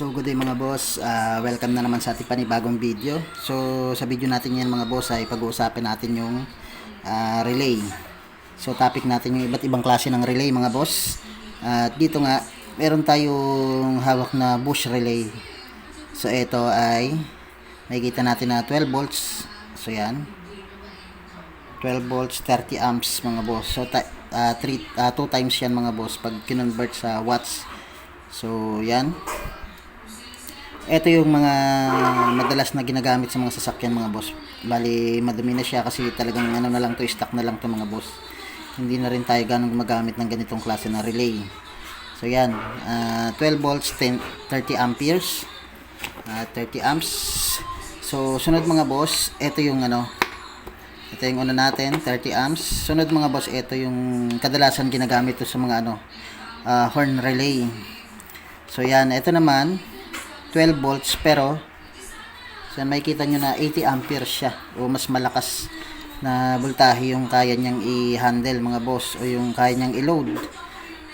So good day mga boss, Ah, welcome na naman sa ating panibagong video. So sa video natin yan mga boss ay pag-uusapin natin yung ah, relay. So topic natin yung iba't ibang klase ng relay mga boss. At dito nga, meron tayong hawak na bush relay. So ito ay makikita natin na 12 volts. So yan. 12 volts, 30 amps mga boss. So 2 times yan mga boss pag kinonvert sa watts. So yan. Ito yung mga madalas na ginagamit sa mga sasakyan mga boss. Bali, madumi na siya kasi talagang ano na lang to, stock na lang to mga boss. Hindi na rin tayo ganong gumagamit ng ganitong klase na relay. So yan, ah, 12 volts, 10, 30 amperes, ah, 30 amps. So sunod mga boss, ito yung ano, ito yung una natin, 30 amps. Sunod mga boss, ito yung kadalasan ginagamit to sa mga ano, ah, horn relay. So yan, ito naman, 12 volts pero so may kita nyo na 80 amperes siya o mas malakas na voltahe yung kaya niyang i-handle mga boss o yung kaya niyang i-load.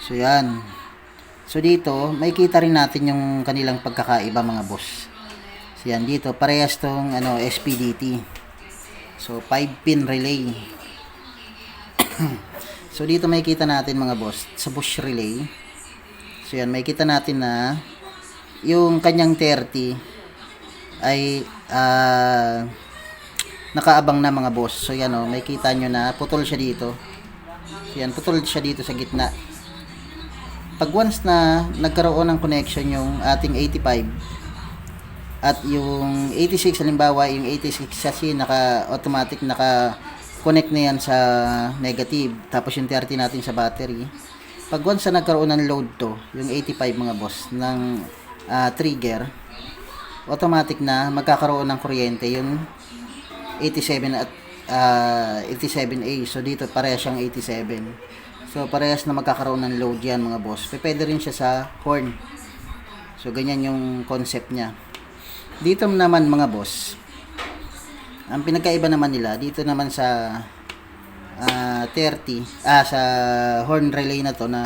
So yan. So dito, may kita rin natin yung kanilang pagkakaiba mga boss. So yan dito, parehas tong ano, SPDT. So 5 pin relay. so dito may kita natin mga boss sa push relay. So yan, may kita natin na yung kanyang 30 ay ah, nakaabang na mga boss. So yan o, may kita nyo na putol siya dito. So yan, putol siya dito sa gitna. Pag once na nagkaroon ng connection yung ating 85 at yung 86 halimbawa yung 86 kasi naka automatic naka connect na yan sa negative tapos yung 30 natin sa battery pag once na nagkaroon ng load to yung 85 mga boss ng ah, trigger automatic na magkakaroon ng kuryente yung 87 at ah, 87A so dito parehas siyang 87 so parehas na magkakaroon ng load yan mga boss. Pwede rin siya sa horn. So ganyan yung concept niya. Dito naman mga boss ang pinagkaiba naman nila dito naman sa ah 30 ah sa horn relay na to na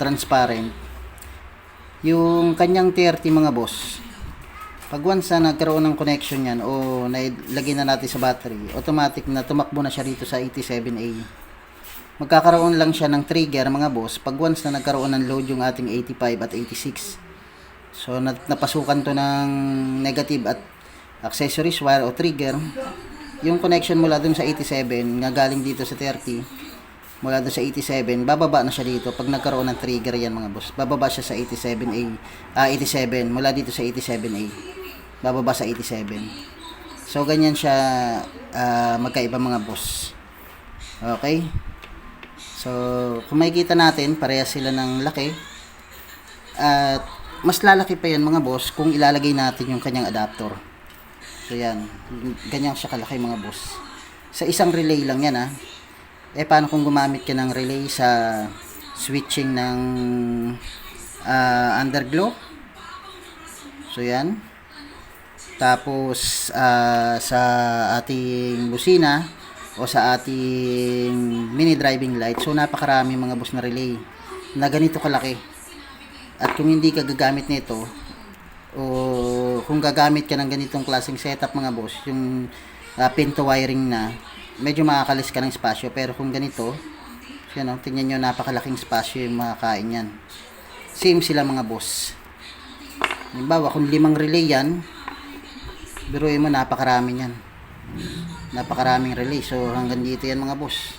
transparent yung kanyang 30 mga boss pag once na nagkaroon ng connection yan o nailagay na natin sa battery automatic na tumakbo na siya rito sa 87A magkakaroon lang siya ng trigger mga boss pag once na nagkaroon ng load yung ating 85 at 86 so napasukan to ng negative at accessories wire o trigger. Yung connection mula dun sa 87 nga galing dito sa 30 mula dun sa 87 bababa na siya dito pag nagkaroon ng trigger yan mga boss. Bababa siya sa 87A ah 87 mula dito sa 87A bababa sa 87 so ganyan siya ah, magkaiba mga boss. Okay? So kung makikita natin parehas sila ng laki. At mas lalaki pa yan mga boss kung ilalagay natin yung kanyang adapter. So yan, ganyan siya kalaki mga boss. Sa isang relay lang yan ha. Eh paano kung gumamit ka ng relay sa switching ng ah, underglow? So yan. Tapos ah, sa ating busina o sa ating mini driving light. So napakarami mga boss na relay na ganito kalaki. At kung hindi ka gagamit nito, o kung gagamit ka ng ganitong klaseng setup mga boss, yung uh, pin to wiring na, medyo makakalis ka ng spasyo. Pero kung ganito, yan o, tingnan nyo, napakalaking spasyo yung makakain yan. Same sila mga boss. Halimbawa, kung limang relay yan, biruin mo, napakarami yan. Napakaraming relay. So, hanggang dito yan mga boss.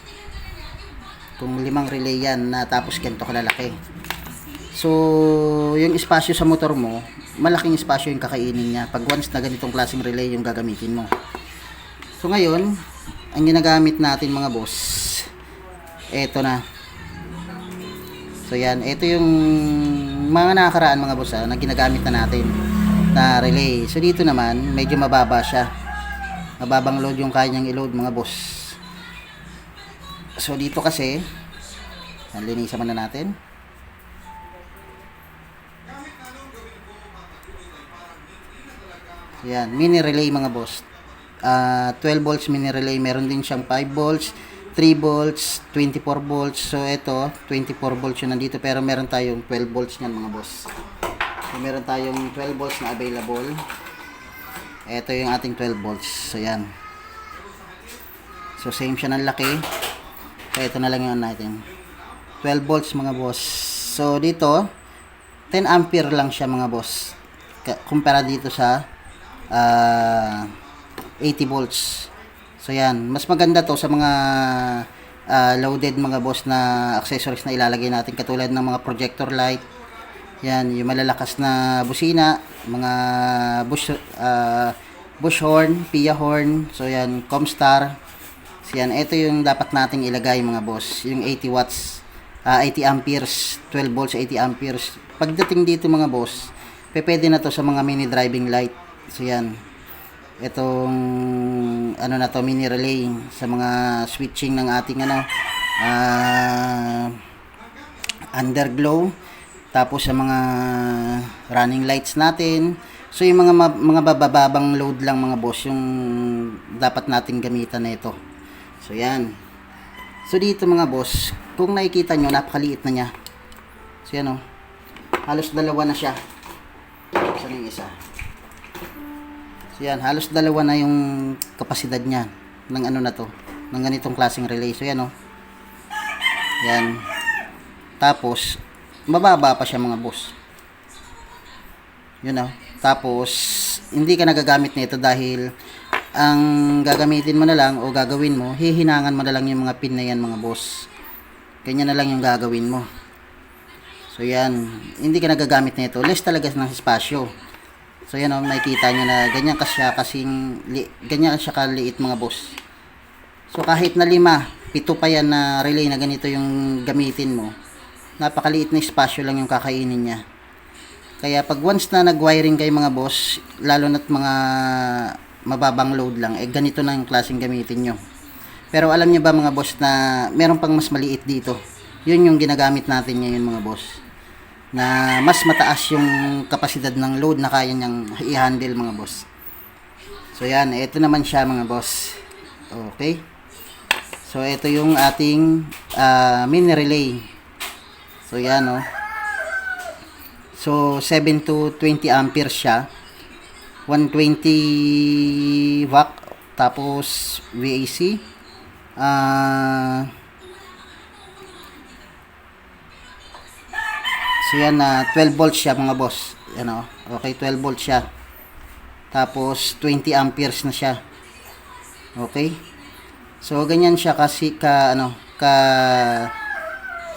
Kung limang relay yan, na tapos ganito kalalaki. So, yung espasyo sa motor mo, malaking espasyo yung kakainin niya pag once na ganitong klaseng relay yung gagamitin mo. So, ngayon, ang ginagamit natin mga boss, eto na. So, yan. Ito yung mga nakakaraan mga boss ha, na ginagamit na natin na relay. So, dito naman, medyo mababa siya. Mababang load yung kaya niyang i-load mga boss. So, dito kasi, linisan muna natin. Yan, mini relay mga boss. Ah, 12 volts mini relay, meron din siyang 5 volts, 3 volts, 24 volts. So ito, 24 volts yun nandito pero meron tayong 12 volts niyan mga boss. So, meron tayong 12 volts na available. Ito yung ating 12 volts. So, yan. So, same siya ng laki. So, ito na lang ano natin. 12 volts mga boss. So, dito, 10 ampere lang siya mga boss. Kumpara dito sa ah, 80 volts. So, yan. Mas maganda to sa mga ah, loaded mga boss na accessories na ilalagay natin. Katulad ng mga projector light. Yan, yung malalakas na busina, mga bush, ah, bush horn, pia horn, so yan, Comstar. So yan, ito yung dapat nating ilagay mga boss, yung 80 watts, ah, 80 amperes, 12 volts, 80 amperes. Pagdating dito mga boss, pe- pwede na to sa mga mini driving light. So yan, itong ano na to, mini relay sa mga switching ng ating ano, ah, underglow. Tapos sa mga running lights natin. So yung mga mga bababang load lang mga boss yung dapat nating gamitan na ito. So yan. So dito mga boss kung nakikita nyo napakaliit na niya. So yan o halos dalawa na siya. Saan yung isa so yan halos dalawa na yung kapasidad niya ng ano na to ng ganitong klaseng relay so yan o yan tapos, mababa pa siya mga boss. Yun know. Tapos, hindi ka nagagamit nito dahil ang gagamitin mo na lang o gagawin mo, hihinangan mo na lang yung mga pin na yan mga boss. Ganyan na lang yung gagawin mo. So yan, hindi ka nagagamit nito. Less talaga ng espasyo. So yan o, makikita nyo na ganyan ka siya kasing, li, ganyan siya kaliit mga boss. So kahit na lima, pito pa yan na relay na ganito yung gamitin mo, napakaliit na espasyo lang yung kakainin niya. Kaya pag once na nag-wiring kayo mga boss, lalo na't mga mababang load lang, eh ganito na yung klaseng gamitin nyo. Pero alam niyo ba mga boss na meron pang mas maliit dito? Yun yung ginagamit natin ngayon mga boss. Na mas mataas yung kapasidad ng load na kaya niyang i-handle mga boss. So yan, ito naman siya mga boss. Okay. So ito yung ating ah, mini relay. So yan oh. So 7 to 20 amperes siya. 120 watt tapos VAC. Ah So yan na 12 volts siya mga boss. Yan oh. Okay, 12 volts siya. Tapos 20 amperes na siya. Okay? So ganyan siya kasi ka ano, ka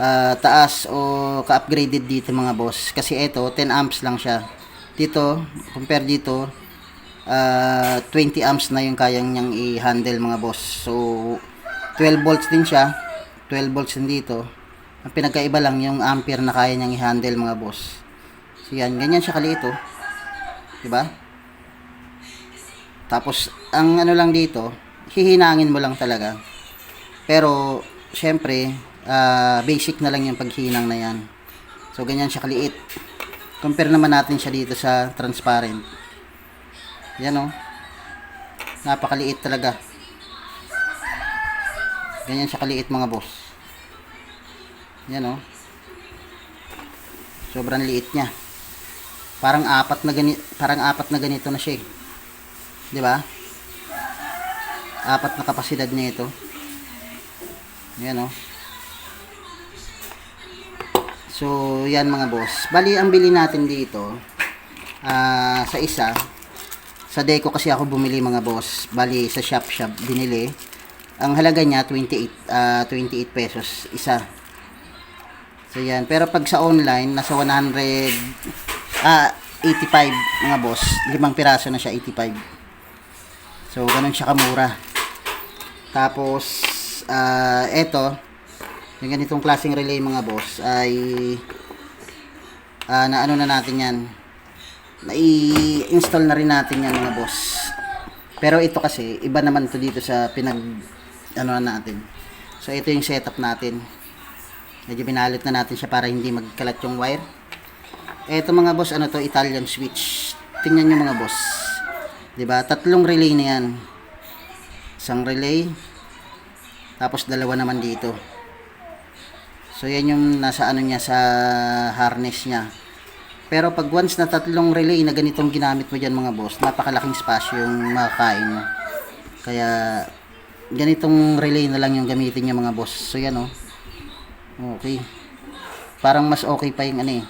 ah, taas o ka-upgraded dito mga boss. Kasi ito 10 amps lang siya. Dito, compare dito, ah, 20 amps na yung kayang niyang i-handle mga boss. So 12 volts din siya. 12 volts din dito. Ang pinagkaiba lang yung ampere na kaya niyang i-handle mga boss. So yan, ganyan siya kaliit oh. 'Di ba? Tapos ang ano lang dito, hihinangin mo lang talaga. Pero syempre, ah, basic na lang yung paghinang na yan. So ganyan siya kaliit. Compare naman natin siya dito sa transparent. Yan oh. Napakaliit talaga. Ganyan siya kaliit mga boss. Yan oh. Sobrang liit niya. Parang apat na gani parang apat na ganito na siya eh. 'Di ba? Apat na kapasidad niya ito. Yan oh. So, yan mga boss. Bali, ang bili natin dito, ah, sa isa, sa Deco kasi ako bumili mga boss. Bali, sa shop shop binili. Ang halaga niya, 28, ah, 28 pesos isa. So, yan. Pero pag sa online, nasa 100, ah, 85 mga boss. Limang piraso na siya, 85. So, ganun siya kamura. Tapos, ah, eto, yung ganitong klaseng relay mga boss ay ah, na ano na natin yan. Na i-install na rin natin yan mga boss. Pero ito kasi, iba naman to dito sa pinag ano na natin. So, ito yung setup natin. Medyo binalit na natin siya para hindi magkalat yung wire. Ito mga boss, ano to, Italian switch. Tingnan nyo mga boss. ba Tatlong relay na yan. Isang relay. Tapos dalawa naman dito. So yan yung nasa ano niya sa harness niya. Pero pag once na tatlong relay na ganitong ginamit mo dyan mga boss, napakalaking spasyo yung makakain mo. Kaya ganitong relay na lang yung gamitin nyo mga boss. So yan oh. Okay. Parang mas okay pa yung ano eh.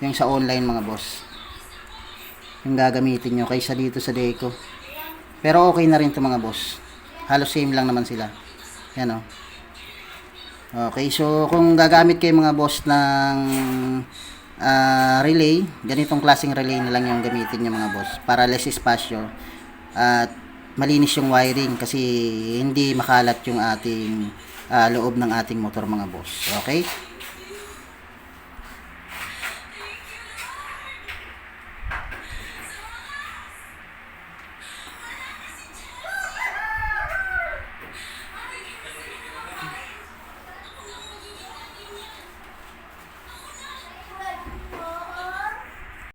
Yung sa online mga boss. Yung gagamitin nyo kaysa dito sa Deco. Pero okay na rin to mga boss. Halos same lang naman sila. Yan oh. Okay, so kung gagamit kayo mga boss ng ah, relay, ganitong klaseng relay na lang yung gamitin nyo mga boss para less espasyo at malinis yung wiring kasi hindi makalat yung ating ah, loob ng ating motor mga boss. Okay?